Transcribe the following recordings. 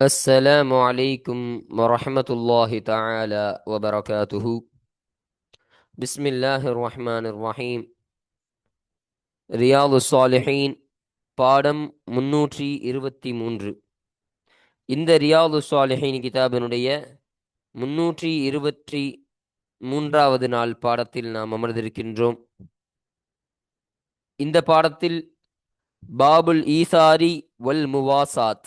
السلام عليكم ورحمة الله تعالى وبركاته بسم الله الرحمن الرحيم ரியாது சாலிஹீன் பாடம் முன்னூற்றி இருபத்தி மூன்று இந்த ரியாது சாலிஹீன் கிதாபினுடைய முன்னூற்றி இருபத்தி மூன்றாவது நாள் பாடத்தில் நாம் அமர்ந்திருக்கின்றோம் இந்த பாடத்தில் பாபுல் ஈசாரி வல் முவாசாத்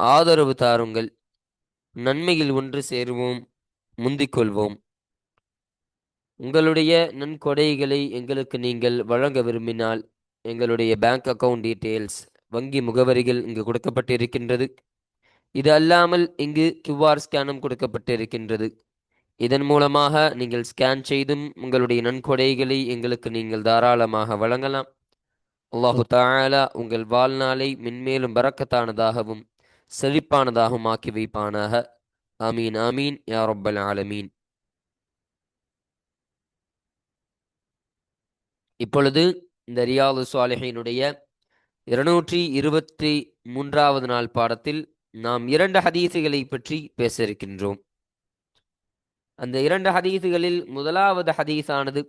ஆதரவு தாருங்கள். நன்மையில் ஒன்று சேருவோம். முந்திக் கொள்வோம். உங்களுடைய நன்கொடைகளை எங்களுக்கு நீங்கள் வழங்க விரும்பினால் எங்களுடைய பேங்க் அக்கவுண்ட் டீட்டெயில்ஸ் வங்கி முகவரிகள் இங்கு கொடுக்கப்பட்டிருக்கின்றது. இது அல்லாமல் இங்கு கியூஆர் ஸ்கேனும் கொடுக்கப்பட்டிருக்கின்றது. இதன் மூலமாக நீங்கள் ஸ்கேன் செய்தும் உங்களுடைய நன்கொடைகளை எங்களுக்கு நீங்கள் தாராளமாக வழங்கலாம். அல்லாஹு தாலா உங்கள் வாழ்நாளை மென்மேலும் பறக்கத்தானதாகவும் செழிப்பானதாகவும் ஆக்கி வைப்பானாக. ஆமீன் ஆமீன் யா ரொப்பல் ஆலமீன். இப்பொழுது இந்த ரியாது சுவாலிஹினுடைய இருநூற்றி இருபத்தி மூன்றாவது நாள் பாடத்தில் நாம் இரண்டு ஹதீசுகளை பற்றி பேச இருக்கின்றோம் அந்த இரண்டு ஹதீசுகளில் முதலாவது ஹதீஸானது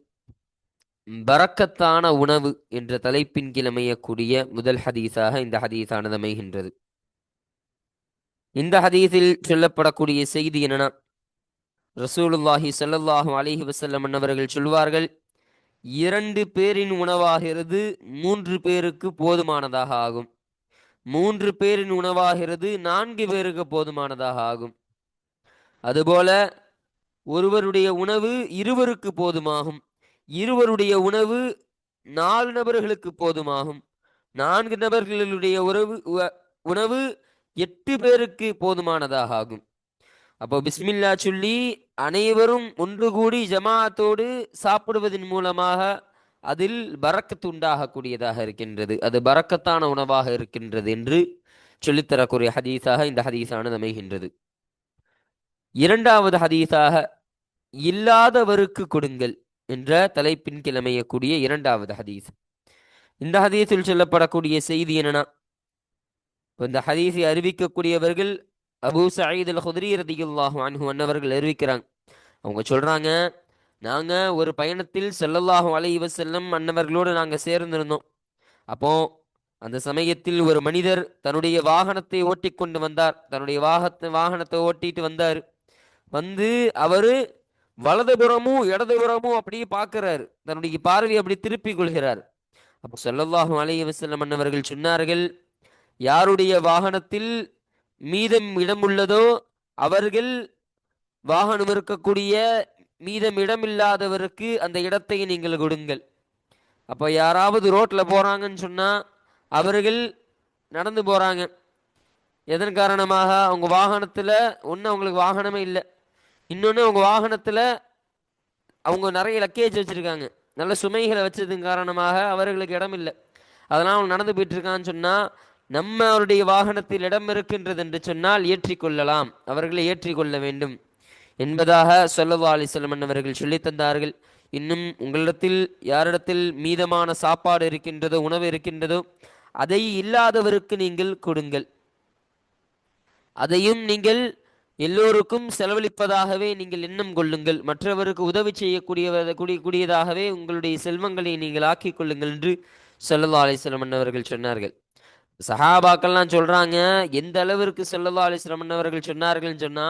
பறக்கத்தான உணவு என்ற தலைப்பின் கிழமையக்கூடிய முதல் ஹதீஸாக இந்த ஹதீஸானது அமைகின்றது. இந்த ஹதீஸில் சொல்லப்படக்கூடிய செய்தி என்னன்னா ரசூலுல்லாஹி சல்லாஹு அலிஹி வசல்லம் அவர்கள் சொல்வார்கள் இரண்டு பேரின் உணவாகிறது மூன்று பேருக்கு போதுமானதாக ஆகும். மூன்று பேரின் உணவாகிறது நான்கு பேருக்கு போதுமானதாக ஆகும். அதுபோல ஒருவருடைய உணவு இருவருக்கு போதுமாகும். இருவருடைய உணவு நாலு நபர்களுக்கு போதுமாகும். நான்கு நபர்களுடைய உறவு உணவு எட்டு பேருக்கு போதுமானதாக ஆகும். அப்போ பிஸ்மில்லா சொல்லி அனைவரும் ஒன்று கூடி ஜமாத்தோடு சாப்பிடுவதன் மூலமாக அதில் பறக்கத்து உண்டாகக்கூடியதாக இருக்கின்றது. அது பறக்கத்தான உணவாக இருக்கின்றது என்று சொல்லித்தரக்கூடிய ஹதீஸாக இந்த ஹதீஸானது அமைகின்றது. இரண்டாவது ஹதீஸாக இல்லாதவருக்கு கொடுங்கள் என்ற தலைப்பின் கிழமையக்கூடிய இரண்டாவது ஹதீஸ். இந்த ஹதீஸில் சொல்லப்படக்கூடிய செய்தி என்னன்னா இந்த ஹதீஸை அறிவிக்கக்கூடியவர்கள் அபூ சயீத் அல் ஹுதிரி ரதியுல்லாஹு அன்ஹு அன்னவர்கள் அறிவிக்கிறாங்க. அவங்க சொல்கிறாங்க நாங்கள் ஒரு பயணத்தில் செல்லல்லாஹு அலைஹி வஸல்லம் அன்னவர்களோடு நாங்கள் சேர்ந்திருந்தோம். அப்போ அந்த சமயத்தில் ஒரு மனிதர் தன்னுடைய வாகனத்தை ஓட்டி கொண்டு வந்தார். தன்னுடைய வாகத்தை வாகனத்தை ஓட்டிட்டு வந்தார். வந்து அவர் வலதுபுறமும் இடதுபுறமும் அப்படியே பார்க்கிறார் தன்னுடைய பார்வையை அப்படி திருப்பி கொள்கிறார். அப்போ சொல்லல்லாஹு அலைஹி வசல்லம் அன்னவர்கள் சொன்னார்கள் யாருடைய வாகனத்தில் மீதம் இடம் உள்ளதோ அவர்கள் வாகனம் இருக்கக்கூடிய மீதம் இடமில்லாதவருக்கு அந்த இடத்தை நீங்கள் கொடுங்கள். அப்போ யாராவது ரோட்டில் போகிறாங்கன்னு சொன்னால் அவர்கள் நடந்து போகிறாங்க எதன் காரணமாக? அவங்க வாகனத்தில் ஒன்று அவங்களுக்கு வாகனமே இல்லை. இன்னொன்று அவங்க வாகனத்தில் அவங்க நிறைய லக்கேஜ் வச்சுருக்காங்க. நல்ல சுமைகளை வச்சதன் காரணமாக அவர்களுக்கு இடம் இல்லை அதெல்லாம் அவங்க நடந்து போயிட்டுருக்கான்னு சொன்னால் நம்ம அவருடைய வாகனத்தில் இடம் இருக்கின்றது என்று சொன்னால் ஏற்றிக்கொள்ளலாம் அவர்களை ஏற்றிக்கொள்ள வேண்டும். என்பதாக சொல்லவா அலிசல்லம் அவர்கள் சொல்லி தந்தார்கள். இன்னும் உங்களிடத்தில் யாரிடத்தில் மீதமான சாப்பாடு இருக்கின்றதோ உணவு இருக்கின்றதோ அதை இல்லாதவருக்கு நீங்கள் கொடுங்கள். அதையும் நீங்கள் எல்லோருக்கும் செலவழிப்பதாகவே நீங்கள் எண்ணம் கொள்ளுங்கள். மற்றவருக்கு உதவி செய்யக்கூடிய கூடியதாகவே உங்களுடைய செல்வங்களை நீங்கள் ஆக்கிக் கொள்ளுங்கள் என்று சொல்லல்லா அலிஸ்லம் அவர்கள் சொன்னார்கள். சஹாபாக்கள்லாம் சொல்றாங்க எந்த அளவிற்கு சொல்லல்லா அலிஸ்லம் அவர்கள் சொன்னார்கள்னு சொன்னா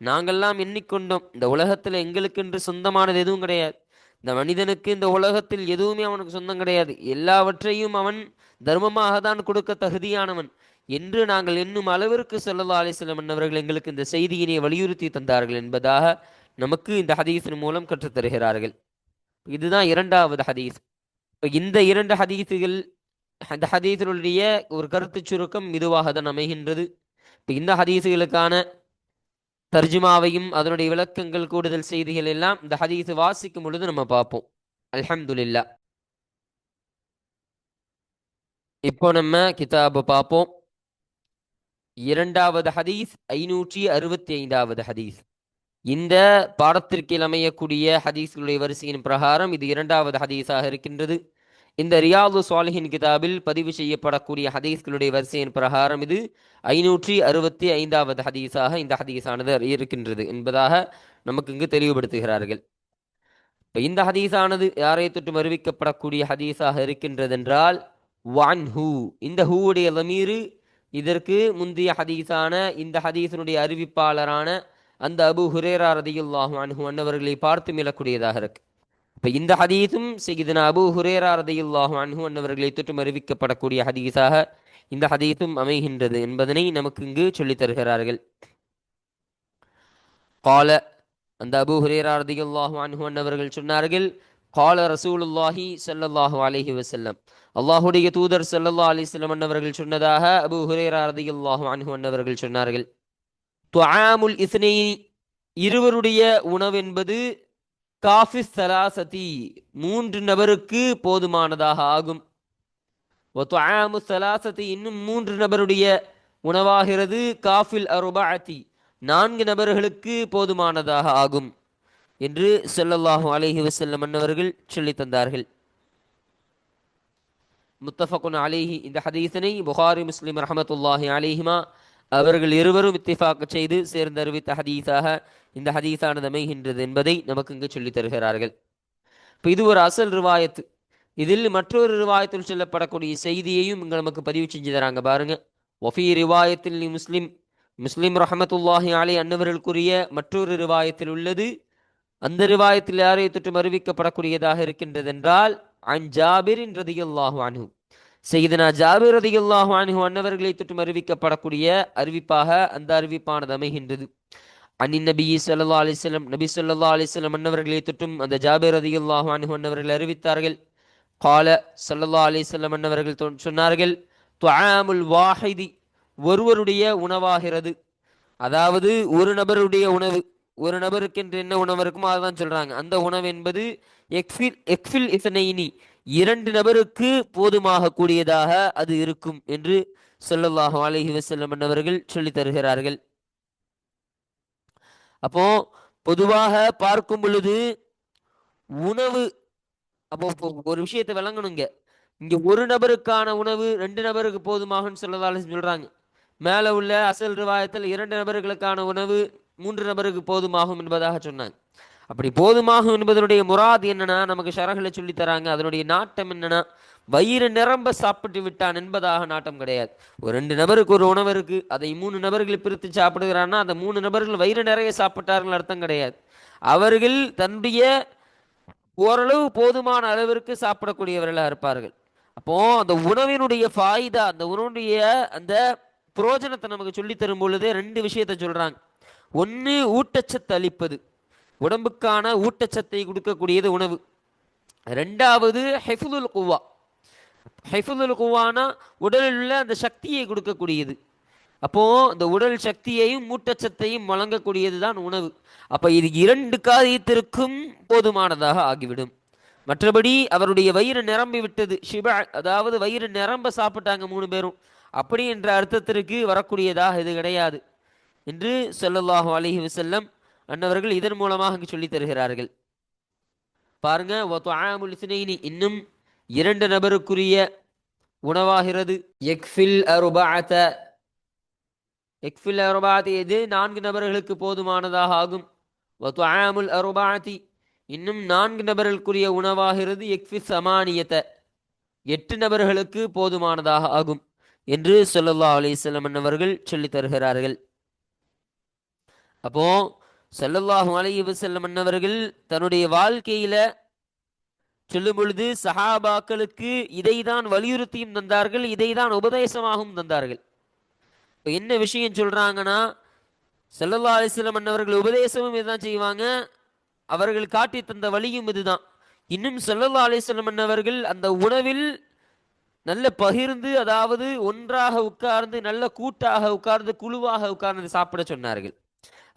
நாங்கள்லாம் எண்ணிக்கொண்டோம். இந்த உலகத்துல எங்களுக்கென்று சொந்தமானது எதுவும் கிடையாது. இந்த மனிதனுக்கு இந்த உலகத்தில் எதுவுமே அவனுக்கு சொந்தம் கிடையாது. எல்லாவற்றையும் அவன் தர்மமாக தான் கொடுக்க தகுதியானவன். என்று நாங்கள் என்னும் அளவிற்கு சொல்லல்லா அலிஸ்லம் அவர்கள் எங்களுக்கு இந்த செய்தியினை வலியுறுத்தி தந்தார்கள் என்பதாக நமக்கு இந்த ஹதீஸின் மூலம் கற்றுத்தருகிறார்கள். இதுதான் இரண்டாவது ஹதீஸ். இந்த இரண்டு ஹதீஸுகள் அந்த ஹதீஸினுடைய ஒரு கருத்து சுருக்கம் இதுவாக தான் அமைகின்றது. இப்போ இந்த ஹதீஸுகளுக்கான தர்ஜுமாவையும் அதனுடைய விளக்கங்கள் கூடுதல் செய்திகள் எல்லாம் இந்த ஹதீஸ் வாசிக்கும் பொழுது நம்ம பார்ப்போம். அல்ஹம்துலில்லா. இப்போ நம்ம கிதாபை பார்ப்போம். இரண்டாவது ஹதீஸ் ஐநூற்றி அறுபத்தி ஐந்தாவது ஹதீஸ். இந்த பாடத்திற்கு அமையக்கூடிய ஹதீஸ்களுடைய வரிசையின் பிரகாரம் இது இரண்டாவது ஹதீஸாக இருக்கின்றது. இந்த ரியாது சாலிஹின் கிதாபில் பதிவு செய்யப்படக்கூடிய ஹதீஸ்களுடைய வரிசையின் பிரகாரம் இது. ஐநூற்றி அறுபத்தி ஐந்தாவது ஹதீஸாக இந்த ஹதீஸானது இருக்கின்றது என்பதாக நமக்கு இங்கு தெளிவுபடுத்துகிறார்கள். இப்போ இந்த ஹதீஸானது யாரை தொற்றும் அறிவிக்கப்படக்கூடிய ஹதீஸாக இருக்கின்றது என்றால் வான் ஹூ இந்த ஹூவுடைய லமீரு இதற்கு முந்தைய ஹதீஸான இந்த ஹதீஸினுடைய அறிவிப்பாளரான அந்த அபு ஹுரேரா ரதியுல்லாஹ் அன்ஹு அன்னவர்களை பார்த்து மீளக்கூடியதாக இருக்கு. இப்போ இந்த ஹதீஸும் செய்தின அபு ஹுரேரா ரதையுல்லாஹு அன்ஹு அன்னவர்களை தொற்றும் அறிவிக்கப்படக்கூடிய ஹதீஸாக இந்த ஹதீஸும் அமைகின்றது என்பதனை நமக்கு இங்கு சொல்லித் தருகிறார்கள். கால அந்த அபு ஹுரேரா ரதையுல்லாஹு அன்ஹு அன்னவர்கள் சொன்னார்கள் கால ரசூலுல்லாஹி சல்லல்லாஹு அலஹி வசல்லம் அல்லாஹுடைய தூதர் சல்லல்லா அலிஸ்லம் அன்னவர்கள் சொன்னதாக அபு ஹுரேரா ரதையுல்லாஹு அன்ஹு அன்னவர்கள் சொன்னார்கள். துஆமுல் இஸ்னைனி இருவருடைய உணவு என்பது காஃபிஸ் சலாசதி மூன்று நபருக்கு போதுமானதாக ஆகும். துஆமு சலாசதி இன்னும் மூன்று நபருடைய உணவாகிறது. காஃபில் அருபாத்தி நான்கு நபர்களுக்கு போதுமானதாக ஆகும் என்று ஸல்லல்லாஹு அலிஹி வசல்லம் அன்னவர்கள் சொல்லித் தந்தார்கள். முத்தஃபகுன் அலிஹி. இந்த ஹதீசனை புகாரி முஸ்லிம் ரஹமத்துல்லாஹி அலிஹிமா அவர்கள் இருவரும் இத்திஃபாக்கு செய்து சேர்ந்தறிவித்த ஹதீஸாக இந்த ஹதீஸானது அமைகின்றது என்பதை நமக்கு இங்கு சொல்லித் தருகிறார்கள். இப்போ இது ஒரு அசல் ரிவாயத்து இதில் மற்றொரு ரிவாயத்தில் சொல்லப்படக்கூடிய செய்தியையும் இங்கே நமக்கு பதிவு செஞ்சு தராங்க பாருங்க. ஒஃபி ரிவாயத்தில் முஸ்லிம் முஸ்லிம் ரஹமத்துல்லாஹி அலை அன்னவர்களுக்குரிய மற்றொரு ரிவாயத்தில் உள்ளது. அந்த ரிவாயத்தில் யாரை தொற்றும் அறிவிக்கப்படக்கூடியதாக இருக்கின்றது என்றால் அன் ஜாபிரின் ரதியுல்லாஹு அனு செய்தனா ஜாபிர் ரதியுல்லாஹு அன்ஹு அன்னவர்களை தொற்றும் அறிவிக்கப்படக்கூடிய அறிவிப்பாக அந்த அறிவிப்பானது அமைகின்றது. அன்னி நபி சொல்லா அலிஸ்லம் நபி சொல்லா அலிஸ்லம் அன்னவர்களை தொட்டும் அந்த ஜாபிர் ரதியுல்லாஹு அன்ஹு அன்னவர்கள் அறிவித்தார்கள். கால சல்லல்லா அலிஸ்லம் அன்னவர்கள் சொன்னார்கள் துஆமுல் வாஹிதி ஒருவருடைய உணவாகிறது. அதாவது ஒரு நபருடைய உணவு ஒரு நபருக்கு என்று என்ன உணவு இருக்குமோ அதுதான் சொல்றாங்க. அந்த உணவு என்பது எக்ஃபில் எக்ஃபில் இசனைனி இரண்டு நபருக்கு போதுமாக கூடியதாக அது இருக்கும் என்று சொல்லல்லாஹு அலஹி வசல்லம் அவர்கள் சொல்லித் தருகிறார்கள். அப்போ பொதுவாக பார்க்கும் பொழுது உணவு அப்போ ஒரு விஷயத்தை விளங்கணுங்க இங்க ஒரு நபருக்கான உணவு ரெண்டு நபருக்கு போதுமாகும்னு சொல்லதால சொல்றாங்க. மேல உள்ள அசல் ரிவாயத்தில் இரண்டு நபர்களுக்கான உணவு மூன்று நபருக்கு போதுமாகும் என்பதாக சொன்னாங்க. அப்படி போதுமாகும் என்பதனுடைய முராது என்னன்னா நமக்கு ஷரகளை சொல்லி தராங்க அதனுடைய நாட்டம் என்னன்னா வயிறு நிரம்ப சாப்பிட்டு விட்டான் என்பதாக நாட்டம் கிடையாது. ஒரு ரெண்டு நபருக்கு ஒரு உணவு இருக்கு அதை மூணு நபர்கள் பிரித்து சாப்பிடுகிறான்னா அந்த மூணு நபர்கள் வயிறு நிறைய சாப்பிட்டார்கள் அர்த்தம் கிடையாது. அவர்கள் தன்னுடைய ஓரளவு போதுமான அளவிற்கு சாப்பிடக்கூடியவர்களாக இருப்பார்கள். அப்போ அந்த உணவினுடைய ஃபாயிதா அந்த உணவுடைய அந்த புரோஜனத்தை நமக்கு சொல்லி தரும் பொழுது ரெண்டு விஷயத்த சொல்றாங்க. ஒன்று ஊட்டச்சத்து அளிப்பது. உடம்புக்கான ஊட்டச்சத்தை கொடுக்கக்கூடியது உணவு. ரெண்டாவது ஹெஃபுதுல் குவா ஹெஃபுதுல் குவானா உடலில் உள்ள அந்த சக்தியை கொடுக்கக்கூடியது. அப்போது அந்த உடல் சக்தியையும் ஊட்டச்சத்தையும் வழங்கக்கூடியது தான் உணவு. அப்போ இது இரண்டு காரியத்திற்கும் போதுமானதாக ஆகிவிடும். மற்றபடி அவருடைய வயிறு நிரம்பி விட்டது. ஷிபா அதாவது வயிறு நிரம்ப சாப்பிட்டாங்க மூணு பேரும். அப்படி என்ற அர்த்தத்திற்கு வரக்கூடியதாக இது கிடையாது. என்று சொல்லல்லாஹு அலைஹி வசல்லம் அன்னவர்கள் இதன் மூலமாக இங்கு சொல்லித் தருகிறார்கள். பாருங்க இன்னும் இரண்டு நபருக்குரிய உணவாகிறது. எக்ஃபில் அருபஅத. எக்ஃபில் அருபாத்தி எது? நான்கு நபர்களுக்கு போதுமானதாக ஆகும். வதுஆமுல் அருபாத்தி இன்னும் நான்கு நபர்களுக்குரிய உணவாகிறது. எக்ஃபி சமானியத்த எட்டு நபர்களுக்கு போதுமானதாக ஆகும் என்று ஸல்லல்லாஹு அலைஹி வஸல்லம் அன்னவர்கள் சொல்லித் தருகிறார்கள். அப்போ ஸல்லல்லாஹு அலைஹி வஸல்லம் அன்னவர்கள் தன்னுடைய வாழ்க்கையில சொல்லும் பொழுது சஹாபாக்களுக்கு இதைதான் வலியுறுத்தியும் தந்தார்கள் இதைதான் உபதேசமாகவும் தந்தார்கள். இப்போ என்ன விஷயம் சொல்றாங்கன்னா செல்லல்லா அலிஸ்லம் அன்னவர்கள் உபதேசமும் இதுதான் செய்வாங்க அவர்கள் காட்டி தந்த வழியும் இதுதான். இன்னும் செல்லல்லா அலிஸ்லம் அன்னவர்கள் அந்த உணவில் நல்ல பகிர்ந்து அதாவது ஒன்றாக உட்கார்ந்து நல்ல கூட்டாக உட்கார்ந்து குழுவாக உட்கார்ந்து சாப்பிட சொன்னார்கள்.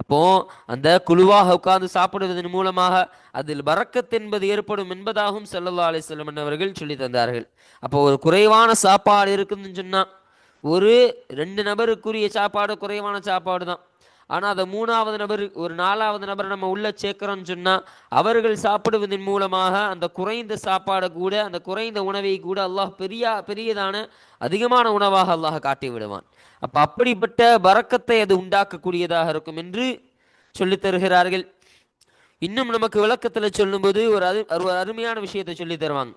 அப்போ அந்த குழுவாக உட்கார்ந்து சாப்பிடுவதன் மூலமாக அதில் பறக்கத் என்பது ஏற்படும் என்பதாகவும் செல்லல்லா அலைஹி அவர்கள் சொல்லி தந்தார்கள். அப்போ ஒரு குறைவான சாப்பாடு இருக்குதுன்னு சொன்னா ஒரு ரெண்டு நபருக்குரிய சாப்பாடு குறைவான சாப்பாடு தான். ஆனால் அதை மூணாவது நபர் ஒரு நாலாவது நபர் நம்ம உள்ளே சேர்க்குறோன்னு சொன்னால் அவர்கள் சாப்பிடுவதன் மூலமாக அந்த குறைந்த சாப்பாடை கூட அந்த குறைந்த உணவை கூட அல்லாஹ் பெரிய பெரியதான அதிகமான உணவாக அல்லாஹ் காட்டி விடுவான். அப்போ அப்படிப்பட்ட பறக்கத்தை அது உண்டாக்கக்கூடியதாக இருக்கும் என்று சொல்லித் தருகிறார்கள். இன்னும் நமக்கு விளக்கத்தில் சொல்லும்போது ஒரு அரு ஒரு அருமையான விஷயத்தை சொல்லி தருவாங்க.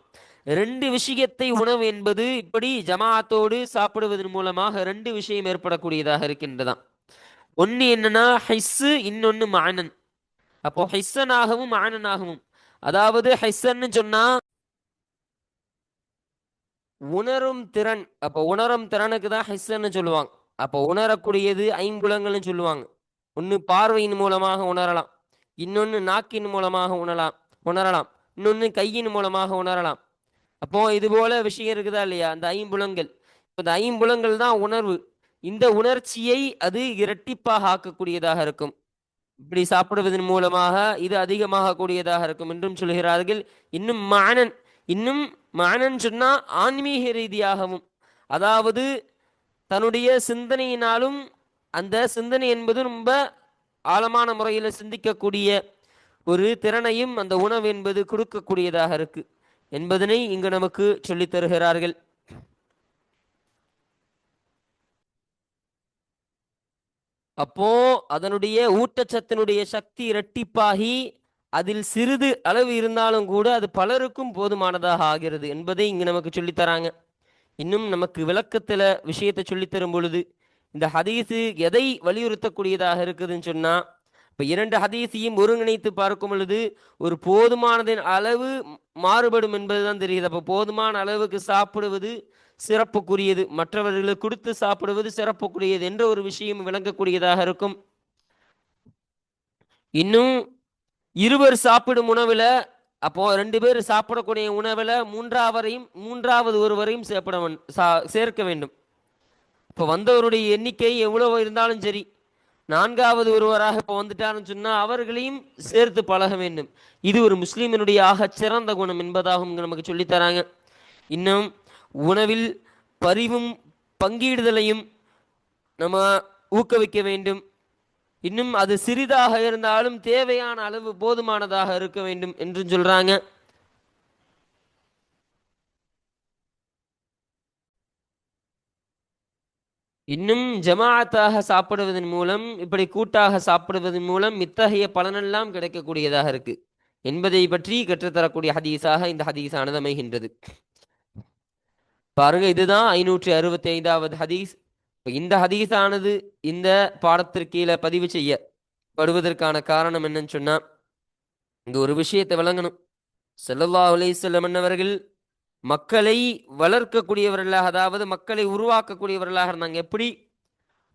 ரெண்டு விஷயத்தை உணவு என்பது இப்படி ஜமாத்தோடு சாப்பிடுவதன் மூலமாக ரெண்டு விஷயம் ஏற்படக்கூடியதாக இருக்கின்றதான் ஒன்னு என்னன்னா ஹிஸ்ஸு இன்னொன்னு மானன் அப்போ ஹிஸ்ஸனாகவும் மானனாகவும் அதாவது ஹிஸ்ஸன்னு சொன்னா உணரும் திறன். அப்போ உணரும் திறனுக்கு தான் ஹிஸ்ஸன்னு சொல்லுவாங்க. அப்போ உணரக்கூடியது ஐம்புலங்கள்னு சொல்லுவாங்க. ஒன்று பார்வையின் மூலமாக உணரலாம். இன்னொன்று நாக்கின் மூலமாக உணரலாம். உணரலாம். இன்னொன்று கையின் மூலமாக உணரலாம். அப்போ இது போல விஷயம் இருக்குதா இல்லையா? அந்த ஐம்புலங்கள். இந்த ஐம்புலங்கள் தான் உணர்வு. இந்த உணர்ச்சியை அது இரட்டிப்பாக ஆக்கக்கூடியதாக இருக்கும். இப்படி சாப்பிடுவதன் மூலமாக இது அதிகமாக கூடியதாக இருக்கும் என்றும் சொல்கிறார்கள். இன்னும் மானன் இன்னும் மானன் சொன்னா ஆன்மீக ரீதியாகவும் அதாவது தன்னுடைய சிந்தனையினாலும் அந்த சிந்தனை என்பது ரொம்ப ஆழமான முறையில் சிந்திக்கக்கூடிய ஒரு திறனையும் அந்த உணவு என்பது கொடுக்கக்கூடியதாக இருக்கு என்பதனை இங்கு நமக்கு சொல்லித் தருகிறார்கள். அப்போ அதனுடைய ஊட்டச்சத்தினுடைய சக்தி இரட்டிப்பாகி அதில் சிறிது அளவு இருந்தாலும் கூட அது பலருக்கும் போதுமானதாக ஆகிறது என்பதை இங்கு நமக்கு சொல்லித்தராங்க. இன்னும் நமக்கு விளக்கத்துல விஷயத்தை சொல்லித்தரும் பொழுது இந்த ஹதீஸு எதை வலியுறுத்தக்கூடியதாக இருக்குதுன்னு சொன்னா இப்ப இரண்டு ஹதீஸையும் ஒருங்கிணைத்து பார்க்கும் பொழுது ஒரு போதுமானதின் அளவு மாறுபடும் என்பதுதான் தெரியுது. அப்போ போதுமான அளவுக்கு சாப்பிடுவது சிறப்புக்குரியது. மற்றவர்களுக்கு கொடுத்து சாப்பிடுவது சிறப்புக்குரியது என்ற ஒரு விஷயம் விளங்கக்கூடியதாக இருக்கும். இன்னும் இருவர் சாப்பிடும் உணவுல அப்போ ரெண்டு பேர் சாப்பிடக்கூடிய உணவுல மூன்றாவரையும் மூன்றாவது ஒருவரையும் சேர்ப்பட சா- சேர்க்க வேண்டும். இப்போ வந்தவருடைய எண்ணிக்கை எவ்வளவு இருந்தாலும் சரி நான்காவது ஒருவராக இப்போ வந்துட்டாருன்னு சொன்னால் அவர்களையும் சேர்த்து பழக வேண்டும். இது ஒரு முஸ்லீமினுடைய ஆகச் சிறந்த குணம் என்பதாகவும் நமக்கு சொல்லித் தராங்க. இன்னும் உணவில் பரிவும் பங்கீடுதலையும் நம்ம ஊக்குவிக்க வேண்டும். இன்னும் அது சிறிதாக இருந்தாலும் தேவையான அளவு போதுமானதாக இருக்க வேண்டும் என்று சொல்றாங்க. இன்னும் ஜமாத்தாக சாப்பிடுவதன் மூலம் இப்படி கூட்டாக சாப்பிடுவதன் மூலம் இத்தகைய பலனெல்லாம் கிடைக்கக்கூடியதாக இருக்கு. என்பதை பற்றி கற்றுத்தரக்கூடிய ஹதீஸாக இந்த ஹதீஸானது அமைகின்றது. பாருங்க இதுதான் ஐநூற்றி அறுபத்தி ஐந்தாவது ஹதீஸ் இந்த ஹதீஸானது இந்த பாடத்திற்கு கீழே பதிவு செய்யப்படுவதற்கான காரணம் என்னன்னு சொன்னா இங்க ஒரு விஷயத்தை விளங்கணும். செல்லல்லா அலைஹி வஸல்லம் அவர்கள் மக்களை வளர்க்கக்கூடியவர்களாக அதாவது மக்களை உருவாக்கக்கூடியவர்களாக இருந்தாங்க. எப்படி?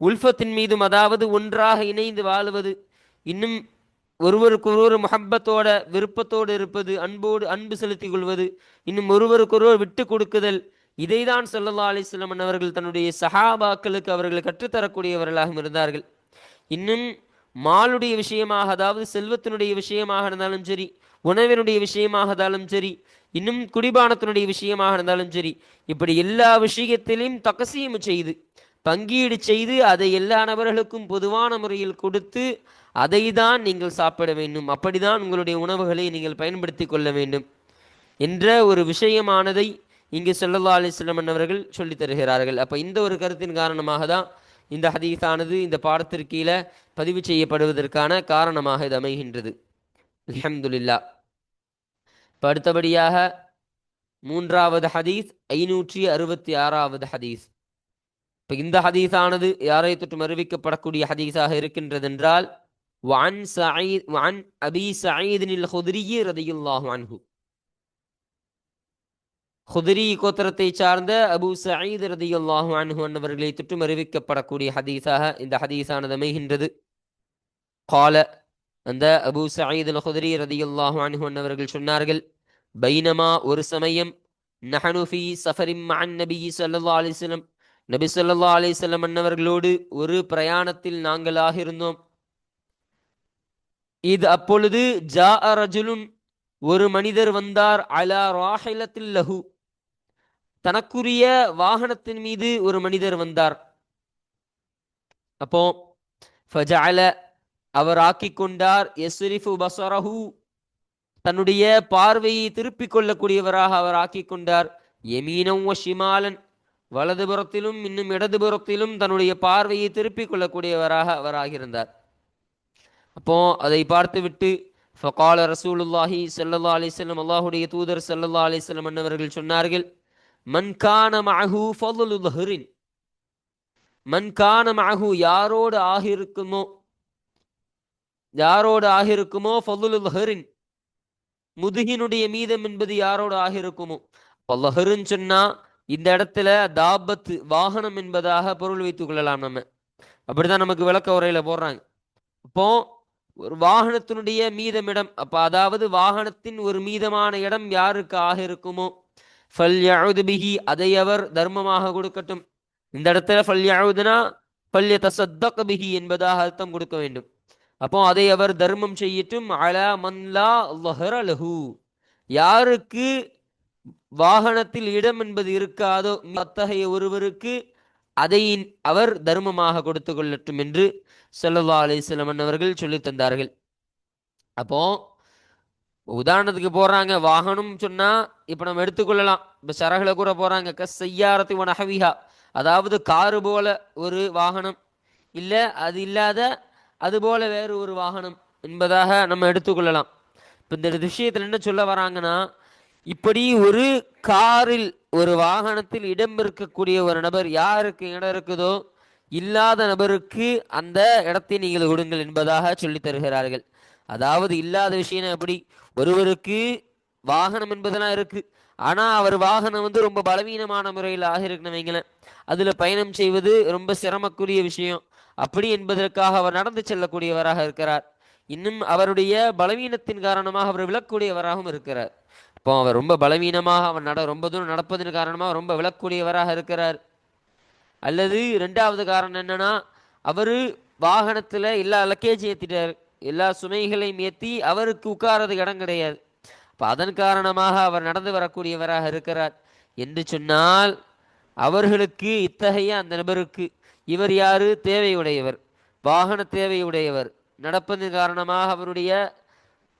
உல்ஃபத்தின் மீதும் அதாவது ஒன்றாக இணைந்து வாழுவது. இன்னும் ஒருவருக்கு ஒருவர் முஹப்பத்தோட விருப்பத்தோடு இருப்பது அன்போடு அன்பு செலுத்திக் கொள்வது. இன்னும் ஒருவருக்கொருவர் விட்டு கொடுக்குதல். இதைதான் சொல்லல்லா அலைஹி வஸல்லம் அவர்கள் தன்னுடைய சஹாபாக்களுக்கு அவர்கள் கற்றுத்தரக்கூடியவர்களாகவும் இருந்தார்கள். இன்னும் மாலுடைய விஷயமாக அதாவது செல்வத்தினுடைய விஷயமாக இருந்தாலும் சரி உணவினுடைய விஷயமாக இருந்தாலும் சரி இன்னும் குடிபானத்தினுடைய விஷயமாக இருந்தாலும் சரி இப்படி எல்லா விஷயத்திலையும் தகசியம் செய்து பங்கீடு செய்து அதை எல்லா நபர்களுக்கும் பொதுவான முறையில் கொடுத்து அதை தான் நீங்கள் சாப்பிட வேண்டும். அப்படிதான் உங்களுடைய உணவுகளை நீங்கள் பயன்படுத்தி கொள்ள வேண்டும். என்ற ஒரு விஷயமானதை இங்கு ஸல்லல்லாஹு அலைஹி வஸல்லம் அவர்கள் சொல்லித் தருகிறார்கள் அப்ப இந்த ஒரு கருத்தின் காரணமாக தான் இந்த ஹதீஸானது இந்த பாடத்திற்கு கீழே பதிவு செய்யப்படுவதற்கான காரணமாக இது அமைகின்றது அல்ஹம்துலில்லா இப்ப அடுத்தபடியாக மூன்றாவது ஹதீஸ் ஐநூற்றி அறுபத்தி ஆறாவது ஹதீஸ் இப்ப இந்த ஹதீஸானது யாரை தொற்றும் அறிவிக்கப்படக்கூடிய ஹதீஸாக இருக்கின்றது என்றால் وعن سعيد وعن أبي سعيد الخدري رضي الله عنه குதிரி கோத்திரத்தை சார்ந்த அபு சயீத் ரதியுல்லாஹு அன்ஹு அன்னவர்களை தொற்றும் அறிவிக்கப்படக்கூடிய ஹதீஸாக இந்த ஹதீஸானது அமைகின்றது. கால அந்த அபு சயீத் அல் குதிரி ரதியுல்லாஹு அன்ஹு அன்னவர்கள் சொன்னார்கள் பைனமா ஒரு சமயம் நஹனுஃபி சஃபரிம் மஅன் நபி சல்லா அலிஸ்லம் நபி சொல்லா அலிஸ்லம் அன்னவர்களோடு ஒரு பிரயாணத்தில் நாங்களாக இருந்தோம் இது அப்பொழுது ஜா அரஜுலுன் ஒரு மனிதர் வந்தார் அலா ராஹிலத்தில் லஹு. தனக்குரிய வாகனத்தின் மீது ஒரு மனிதர் வந்தார். அப்போ ஃபஜால அவர் ஆக்கிக் கொண்டார். எஸ்ரிஃபு பசரஹு தன்னுடைய பார்வையை திருப்பிக் கொள்ளக்கூடியவராக அவர் ஆக்கிக் கொண்டார். எமீனம் ஷிமாலன் வலதுபுறத்திலும் இன்னும் இடதுபுறத்திலும் தன்னுடைய பார்வையை திருப்பிக் கொள்ளக்கூடியவராக அவர் ஆகியிருந்தார். அப்போ அதை பார்த்துவிட்டு ஃபகால ரசூலுல்லாஹி ஸல்லல்லாஹு அலைஹி அல்லாஹுடைய தூதர் ஸல்லல்லாஹு அலைஹி அன்னவர்கள் சொன்னார்கள் மன்கான மகு ஃபலுல்ஹரின் மன்கான மகு யாரோடு ஆகிருக்குமோ யாரோடு ஆகிருக்குமோ ஃபலுல் ஹரின். முதுகினுடைய மீதம் என்பது யாரோடு ஆகிருக்குமோ லஹருன்னு சொன்னா இந்த இடத்துல தாபத்து வாகனம் என்பதாக பொருள் வைத்துக் கொள்ளலாம் நம்ம. அப்படிதான் நமக்கு விளக்க உரையில போடுறாங்க. இப்போ ஒரு வாகனத்தினுடைய மீதமிடம் இடம் அப்ப அதாவது வாகனத்தின் ஒரு மீதமான இடம் யாருக்கு ஆக இருக்குமோ ஃபல்யஉது பிஹி அதை அவர் தர்மமாக கொடுக்கட்டும். இந்த இடத்துல ஃபல்யஉதுனா பல்ய தசத்தக் பிஹி என்பதாக அர்த்தம் கொடுக்க வேண்டும். அப்போ அதை அவர் தர்மம் செய்யட்டும். அலா மன்லா லஹரலஹு யாருக்கு வாகனத்தில் இடம் என்பது இருக்காதோ அத்தகைய ஒருவருக்கு அதை அவர் தர்மமாக கொடுத்து கொள்ளட்டும் என்று ஸல்லல்லாஹு அலைஹி அவர்கள் சொல்லித் தந்தார்கள். அப்போ உதாரணத்துக்கு போறாங்க வாகனம் சொன்னா இப்ப நம்ம எடுத்துக்கொள்ளலாம். இப்ப சரகுல கூட போறாங்க கஸ் செய்யாரத்தி நஹவிஹா. அதாவது காரு போல ஒரு வாகனம். இல்ல அது இல்லாத அது போல வேறு ஒரு வாகனம் என்பதாக நம்ம எடுத்துக்கொள்ளலாம். இப்ப இந்த விஷயத்துல என்ன சொல்ல வராங்கன்னா இப்படி ஒரு காரில் ஒரு வாகனத்தில் இடம் இருக்கக்கூடிய ஒரு நபர் யாருக்கு இடம் இருக்குதோ இல்லாத நபருக்கு அந்த இடத்தை நீங்கள் கொடுங்கள் என்பதாக சொல்லித் தருகிறார்கள். அதாவது இல்லாத விஷயம் எப்படி? ஒருவருக்கு வாகனம் என்பதெல்லாம் இருக்கு. ஆனா அவர் வாகனம் வந்து ரொம்ப பலவீனமான முறையில் ஆகிருக்கணும் வைங்களேன். அதுல பயணம் செய்வது ரொம்ப சிரமக்குரிய விஷயம். அப்படி என்பதற்காக அவர் நடந்து செல்லக்கூடியவராக இருக்கிறார். இன்னும் அவருடைய பலவீனத்தின் காரணமாக அவர் விழக்கூடியவராகவும் இருக்கிறார். இப்போ அவர் ரொம்ப பலவீனமாக அவர் நட ரொம்ப தூரம் நடப்பதன் காரணமாக ரொம்ப விழக்கூடியவராக இருக்கிறார். அல்லது ரெண்டாவது காரணம் என்னன்னா அவர் வாகனத்தில் எல்லா லக்கேஜ் ஏற்றிட்டார் எல்லா சுமைகளையும் ஏற்றி அவருக்கு உட்காரது இடம் கிடையாது. இப்போ அதன் காரணமாக அவர் நடந்து வரக்கூடியவராக இருக்கிறார். என்று சொன்னால் அவர்களுக்கு இத்தகைய அந்த நபருக்கு இவர் யாரு? தேவையுடையவர். வாகன தேவையுடையவர். நடப்பதன் காரணமாக அவருடைய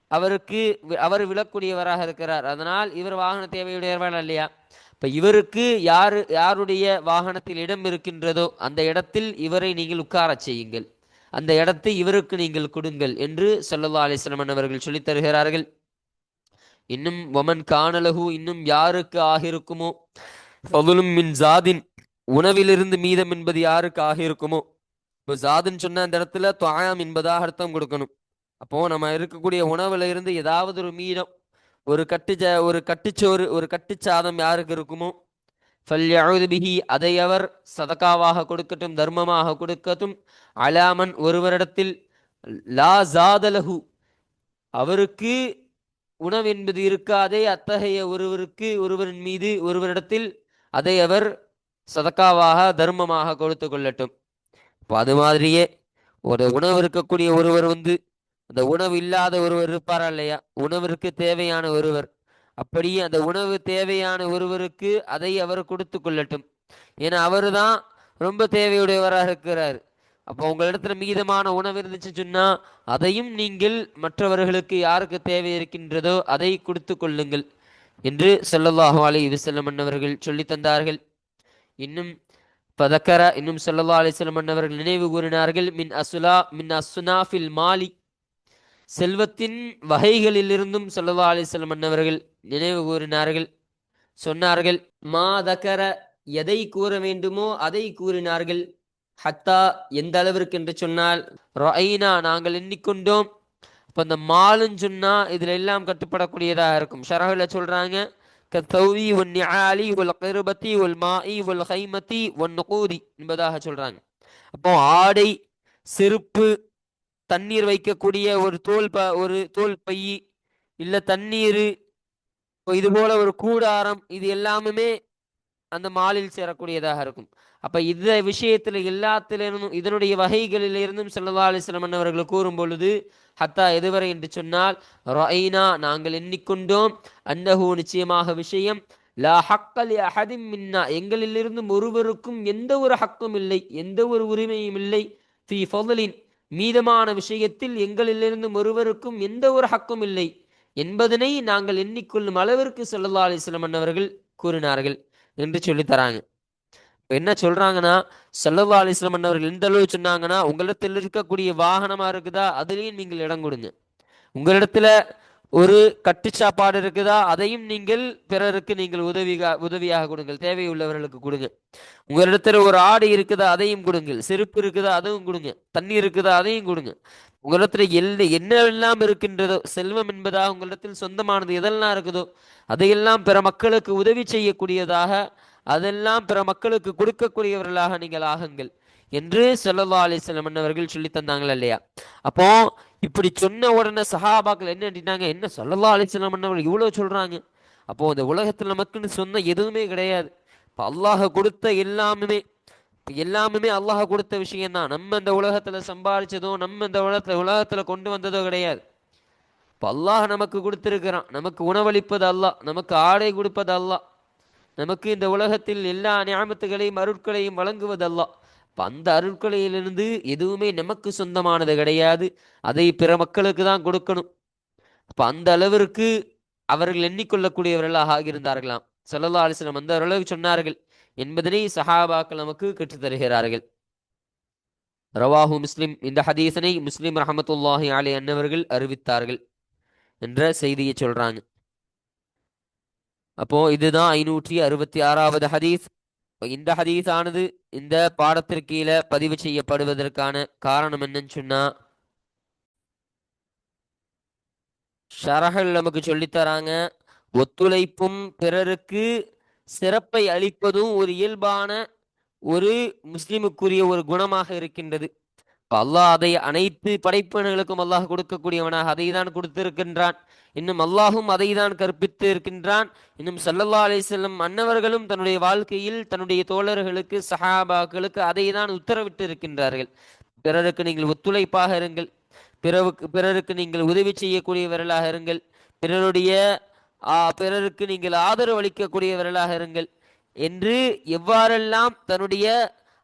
அவருக்கு வி- அவர் விழக்கூடியவராக இருக்கிறார். அதனால் இவர் வாகன தேவையுடையவர் இல்லையா இப்போ இவருக்கு யாரு யாருடைய வாகனத்தில் இடம் இருக்கின்றதோ அந்த இடத்தில் இவரை நீங்கள் உட்காரச் செய்யுங்கள். அந்த இடத்தை இவருக்கு நீங்கள் கொடுங்கள் என்று ஸல்லல்லாஹு அலிஸ்லமன் அவர்கள் சொல்லித் தருகிறார்கள். இன்னும் ஒமன் காணலகு இன்னும் யாருக்கு ஆகிருக்குமோ? ஃபதுலும் மின் ஜாதின் உணவிலிருந்து மீதம் என்பது யாருக்கு ஆகிருக்குமோ? இப்போ ஜாதுன்னு சொன்ன அந்த இடத்துல துவாயம் என்பதாக அர்த்தம் கொடுக்கணும். அப்போ நம்ம இருக்கக்கூடிய உணவுல இருந்து ஏதாவது ஒரு மீதம் ஒரு கட்டு ஒரு கட்டுச்சோறு ஒரு கட்டுச்சாதம் யாருக்கு இருக்குமோ? ஃபல்யஊது பிஹி அதை அவர் சதகாவாக கொடுக்கட்டும் தர்மமாக கொடுக்கட்டும் அலாமன் ஒருவரிடத்தில் லா ஜாதலஹு அவருக்கு உணவு என்பது இருக்காதே அத்தகைய ஒருவருக்கு ஒருவரின் மீது ஒருவரிடத்தில் அதை அவர் சதக்காவாக தர்மமாக கொடுத்து கொள்ளட்டும். இப்போ அது மாதிரியே ஒரு உணவு இருக்கக்கூடிய ஒருவர் வந்து அந்த உணவு இல்லாத ஒருவர் இருப்பாரா இல்லையா? உணவிற்கு தேவையான ஒருவர். அப்படியே அந்த உணவு தேவையான ஒருவருக்கு அதை அவர் கொடுத்து கொள்ளட்டும். ஏன்னா அவர் தான் ரொம்ப தேவையுடையவராக இருக்கிறார். அப்போ உங்களிடத்துல மீதமான உணவு இருந்துச்சு சொன்னா அதையும் நீங்கள் மற்றவர்களுக்கு யாருக்கு தேவை இருக்கின்றதோ அதை கொடுத்து கொள்ளுங்கள் என்று ஸல்லல்லாஹு அலி வஸல்லம் அன்னவர்கள் சொல்லி தந்தார்கள். இன்னும் பதக்கர இன்னும் ஸல்லல்லாஹு அலிசல்லம் அன்னவர்கள் நினைவு கூறினார்கள் மின் அசுலா மின் அசுனாஃபில் மாலி. செல்வத்தின் வகைகளிலிருந்தும் ஸல்லல்லாஹு அலிசல்லம் அன்னவர்கள் நினைவு கூறினார்கள் சொன்னார்கள் மா தக்கர எதை கூற வேண்டுமோ அதை கூறினார்கள். ஹத்தா எந்த அளவிற்கு என்று சொன்னால் ரஐனா நாங்கள் எண்ணிக்கொண்டோம். அப்போ அந்த மாலுன்னு சொன்னால் இதில் எல்லாம் கட்டுப்படக்கூடியதாக இருக்கும். ஷரஹில் சொல்கிறாங்க கத்தௌவி ஒன் நியாலி ஒல் கருபத்தி ஒல் மாயி ஒல் ஹைமத்தி ஒன் கூதி என்பதாக சொல்கிறாங்க அப்போ ஆடை செருப்பு தண்ணீர் வைக்கக்கூடிய ஒரு தோல் ப ஒரு தோல் பை இல்லை தண்ணீர் இது போல ஒரு கூடாரம் இது எல்லாமே அந்த மாலில் சேரக்கூடியதாக இருக்கும். அப்ப இந்த விஷயத்துல எல்லாத்திலிருந்தும் இதனுடைய வகைகளிலிருந்தும் சல்லா அலிஸ்லாம் அவர்கள் கூறும் பொழுது ஹத்தா எதுவரை என்று சொன்னால் ரொய்னா நாங்கள் எண்ணிக்கொண்டோம் அன்னஹூ நிச்சயமாக விஷயம் லா ஹக்கல் அஹதிம் மின்னா எங்களிலிருந்தும் ஒருவருக்கும் எந்த ஒரு ஹக்கும் இல்லை எந்த ஒரு உரிமையும் இல்லை ஃபி ஃபதலின். மீதமான விஷயத்தில் எங்களிலிருந்தும் ஒருவருக்கும் எந்த ஒரு ஹக்கும் இல்லை என்பதனை நாங்கள் எண்ணிக்கொள்ளும் அளவிற்கு சல்லா அலிஸ்லமன் அவர்கள் கூறினார்கள் என்று சொல்லி தராங்க. என்ன சொல்றாங்கன்னா செல்லவா அலிஸ்லாம் அவர்கள் எந்த அளவு சொன்னாங்கன்னா உங்களிடத்தில் இருக்கக்கூடிய வாகனமா இருக்குதா அதுலேயும் நீங்கள் இடம் கொடுங்க. உங்களிடத்துல ஒரு கட்டு சாப்பாடு இருக்குதா அதையும் நீங்கள் பிறருக்கு நீங்கள் உதவிகா உதவியாக கொடுங்கள். தேவையுள்ளவர்களுக்கு கொடுங்க. உங்களிடத்துல ஒரு ஆடு இருக்குதா அதையும் கொடுங்கள். செருப்பு இருக்குதா அதுவும் கொடுங்க. தண்ணி இருக்குதா அதையும் கொடுங்க. உங்களிடத்துல எல்ல என்னெல்லாம் இருக்கின்றதோ செல்வம் என்பதாக உங்களிடத்தில் சொந்தமானது எதெல்லாம் இருக்குதோ அதையெல்லாம் பிற மக்களுக்கு உதவி செய்யக்கூடியதாக அதெல்லாம் பிற மக்களுக்கு கொடுக்கக்கூடியவர்களாக நீங்கள் ஆகுங்கள் என்று சல்லா அலிஸ்லம் அவர்கள் சொல்லி தந்தாங்களா இல்லையா? அப்போ இப்படி சொன்ன உடனே சஹாபாக்கள் என்ன அப்படின்னாங்க என்ன சல்லா அலிஸ்லாம் அவர்கள் இவ்வளவு சொல்றாங்க? அப்போ இந்த உலகத்துல நமக்குன்னு சொன்ன எதுவுமே கிடையாது. இப்போ அல்லாஹ கொடுத்த எல்லாமே எல்லாமே அல்லாஹ் கொடுத்த விஷயம்தான். நம்ம இந்த உலகத்துல சம்பாதிச்சதோ நம்ம இந்த உலகத்துல உலகத்துல கொண்டு வந்ததோ கிடையாது. இப்போ அல்லாஹ் நமக்கு கொடுத்துருக்கிறான். நமக்கு உணவளிப்பது அல்லாஹ் நமக்கு ஆடை கொடுப்பது அல்லாஹ். நமக்கு இந்த உலகத்தில் எல்லா ஞாபகத்துகளையும் அருட்களையும் வழங்குவதல்லா. இப்போ அந்த அருட்களையிலிருந்து எதுவுமே நமக்கு சொந்தமானது கிடையாது. அதை பிற மக்களுக்கு தான் கொடுக்கணும். அப்போ அந்த அளவிற்கு அவர்கள் எண்ணிக்கொள்ளக்கூடியவர்களாக ஆகியிருந்தார்களாம். சல்லல்லா அலிஸ்லம் அந்த அளவுக்கு சொன்னார்கள். என்பதனை சஹாபாக்கள் நமக்கு கற்றுத்தருகிறார்கள் ரவாஹு முஸ்லிம் இந்த ஹதீசனை முஸ்லிம் ரஹமத்துல்லாஹி அலி அன்னவர்கள் அறிவித்தார்கள் என்ற செய்தியை சொல்றாங்க. அப்போ இதுதான் ஐநூற்றி அறுபத்தி ஆறாவது ஹதீஸ் இந்த ஹதீஸ் ஆனது இந்த பாடத்திற்கு கீழே பதிவு செய்யப்படுவதற்கான காரணம் என்னன்னு சொன்னா ஷரஹல் நமக்கு சொல்லித்தராங்க ஒத்துழைப்பும் பிறருக்கு சிறப்பை அளிப்பதும் ஒரு இயல்பான ஒரு முஸ்லிமுக்குரிய ஒரு குணமாக இருக்கின்றது. அல்லாஹ் அதை அனைத்து படைப்பினர்களுக்கும் அல்லாஹ் கொடுக்கக்கூடியவனாக அதை தான் கொடுத்திருக்கின்றான். இன்னும் அல்லாஹும் அதை தான் கற்பித்து இருக்கின்றான். இன்னும் சல்லல்லா அலி செல்லம் அன்னவர்களும் தன்னுடைய வாழ்க்கையில் தன்னுடைய தோழர்களுக்கு சஹாபாக்களுக்கு அதை தான் உத்தரவிட்டு இருக்கின்றார்கள். பிறருக்கு நீங்கள் ஒத்துழைப்பாக இருங்கள். பிறவுக்கு பிறருக்கு நீங்கள் உதவி செய்யக்கூடியவர்களாக இருங்கள். பிறருடைய பிறருக்கு நீங்கள் ஆதரவு அளிக்கக்கூடியவர்களாக இருங்கள். என்று எவ்வாறெல்லாம் தன்னுடைய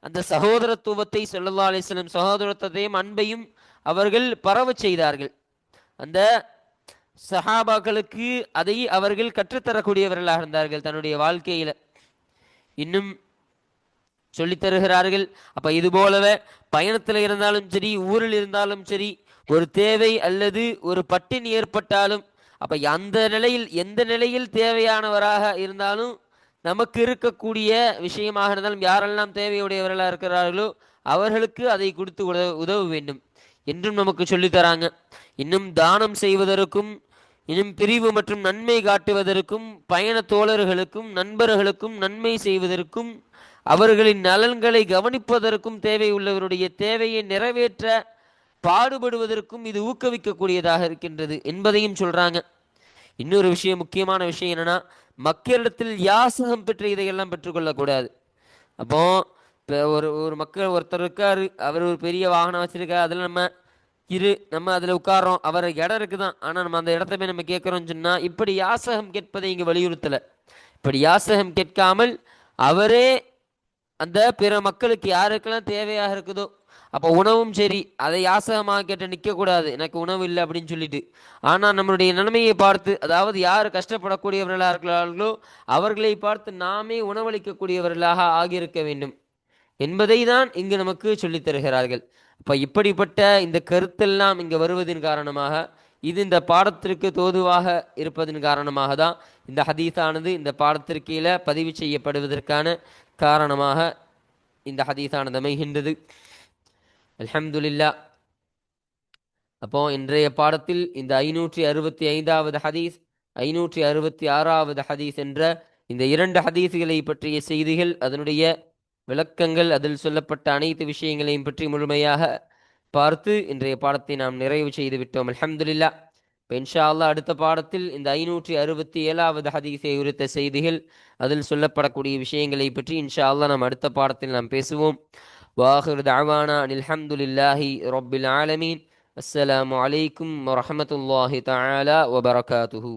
அந்த சகோதரத்துவத்தை சொல்லல்லா அலிஸ்லம் சகோதரத்தையும் அன்பையும் அவர்கள் பரவ செய்தார்கள். அந்த சஹாபாக்களுக்கு அதை அவர்கள் கற்றுத்தரக்கூடியவர்களாக இருந்தார்கள் தன்னுடைய வாழ்க்கையில. இன்னும் சொல்லித்தருகிறார்கள் அப்ப இது போலவே பயணத்தில் இருந்தாலும் சரி ஊரில் இருந்தாலும் சரி ஒரு தேவை அல்லது ஒரு பட்டினி ஏற்பட்டாலும் அப்ப அந்த நிலையில் எந்த நிலையில் தேவையானவராக இருந்தாலும் நமக்கு இருக்கக்கூடிய விஷயமாக இருந்தாலும் யாரெல்லாம் தேவையுடையவர்களாக இருக்கிறார்களோ அவர்களுக்கு அதை கொடுத்து உதவ உதவ வேண்டும். என்றும் நமக்கு சொல்லித்தராங்க இன்னும் தானம் செய்வதற்கும் இன்னும் பிரிவு மற்றும் நன்மை காட்டுவதற்கும் பயண தோழர்களுக்கும் நண்பர்களுக்கும் நன்மை செய்வதற்கும் அவர்களின் நலன்களை கவனிப்பதற்கும் தேவை உள்ளவருடைய தேவையை நிறைவேற்ற பாடுபடுவதற்கும் இது ஊக்குவிக்கக்கூடியதாக இருக்கின்றது என்பதையும் சொல்றாங்க. இன்னொரு விஷயம் முக்கியமான விஷயம் என்னன்னா மக்களிடத்தில் யாசகம் பெற்று இதையெல்லாம் பெற்றுக்கொள்ளக்கூடாது அப்போ இப்போ ஒரு ஒரு மக்கள் ஒருத்தர் இருக்காரு அவர் ஒரு பெரிய வாகனம் வச்சிருக்காரு அதில் நம்ம இரு நம்ம அதில் உட்காரோம் அவர் இடம் இருக்குதான். ஆனால் நம்ம அந்த இடத்த போய் நம்ம கேட்குறோம்னு சொன்னால் இப்படி யாசகம் கேட்பதை இங்கே வலியுறுத்தலை. இப்படி யாசகம் கேட்காமல் அவரே அந்த பிற மக்களுக்கு யாருக்கெல்லாம் தேவையாக இருக்குதோ அப்போ உணவும் சரி. அதை யாசகமாக கேட்டு நிற்கக்கூடாது. எனக்கு உணவு இல்லை அப்படின்னு சொல்லிட்டு. ஆனால் நம்மளுடைய நிலைமையை பார்த்து அதாவது யார் கஷ்டப்படக்கூடியவர்களாக இருக்கிறார்களோ அவர்களை பார்த்து நாமே உணவளிக்கக்கூடியவர்களாக ஆகியிருக்க வேண்டும். என்பதை தான் இங்கு நமக்கு சொல்லித் தருகிறார்கள். இப்போ இப்படிப்பட்ட இந்த கருத்தெல்லாம் இங்கே வருவதன் காரணமாக இது இந்த பாடத்திற்கு தோதுவாக இருப்பதன் காரணமாக தான் இந்த ஹதீஸானது இந்த பாடத்திற்கீழ பதிவு செய்யப்படுவதற்கான காரணமாக இந்த ஹதீஸானது அமைகின்றது. அல்ஹம்துலில்லா. அப்போ இன்றைய பாடத்தில் இந்த ஐநூற்றி அறுபத்தி ஐந்தாவது ஹதீஸ் ஐநூற்றி அறுபத்தி ஆறாவது ஹதீஸ் என்ற இந்த இரண்டு ஹதீஸ்களை பற்றிய செய்திகள் அதனுடைய விளக்கங்கள் அதில் சொல்லப்பட்ட அனைத்து விஷயங்களையும் பற்றி முழுமையாக பார்த்து இன்றைய பாடத்தை நாம் நிறைவு செய்து விட்டோம். அலமதுல்லா இப்போ இன்ஷா அல்லாஹ் அடுத்த பாடத்தில் இந்த ஐநூற்றி அறுபத்தி ஏழாவது ஹதீஸை குறித்த செய்திகள் அதில் சொல்லப்படக்கூடிய விஷயங்களை பற்றி இன்ஷா அல்லா நாம் அடுத்த பாடத்தில் நாம் பேசுவோம். வாஹிர் தாவானா அல்ஹம்துலில்லாஹி ரொபில் ஆலமீன். அஸ்ஸலாமு அலைக்கும் வரமத்துல்லாஹி தாலா வபரகாத்துஹு.